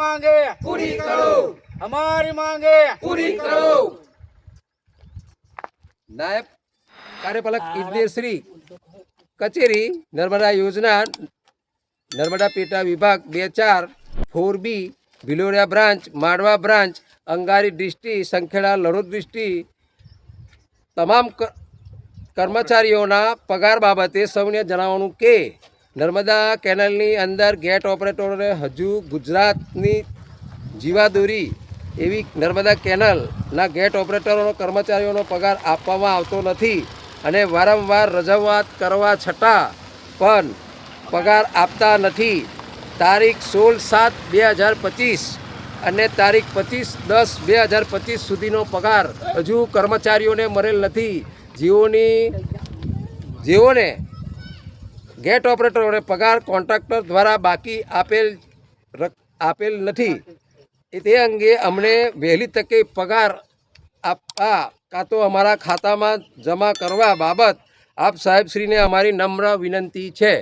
માંગે. પૂરી કરો. અમારી માંગે. પૂરી કરો. નાયબ કાર્યપાલક ઇજનેર કચેરી નર્મદા યોજના નર્મદા પેટા વિભાગ બે ચાર four B Bhiloria branch Malwa branch Angari district Sankheda લડોદ દ્રષ્ટિ તમામ કર્મચારીઓના પગાર બાબતે સૌને જણાવવાનું કે નર્મદા કેનાલની અંદર ગેટ ઓપરેટરોને હજુ ગુજરાતની જીવાદોરી એવી નર્મદા કેનાલના ગેટ ઓપરેટરોનો કર્મચારીઓનો પગાર આપવામાં આવતો નથી અને વારંવાર રજૂઆત કરવા છતાં પણ પગાર આપતા નથી. તારીખ સોળ સાત બે હજાર પચીસ અને તારીખ પચીસ દસ બે હજાર પચીસ સુધીનો પગાર હજુ કર્મચારીઓને મળેલ નથી. જેઓની જેઓને ગેટ ઓપરેટરોને પગાર કોન્ટ્રાક્ટર દ્વારા બાકી આપેલ આપેલ નથી. તે અંગે અમને વહેલી તકે પગાર આપવા કાં તો અમારા ખાતામાં જમા કરવા બાબત આપ સાહેબશ્રીને અમારી નમ્ર વિનંતી છે.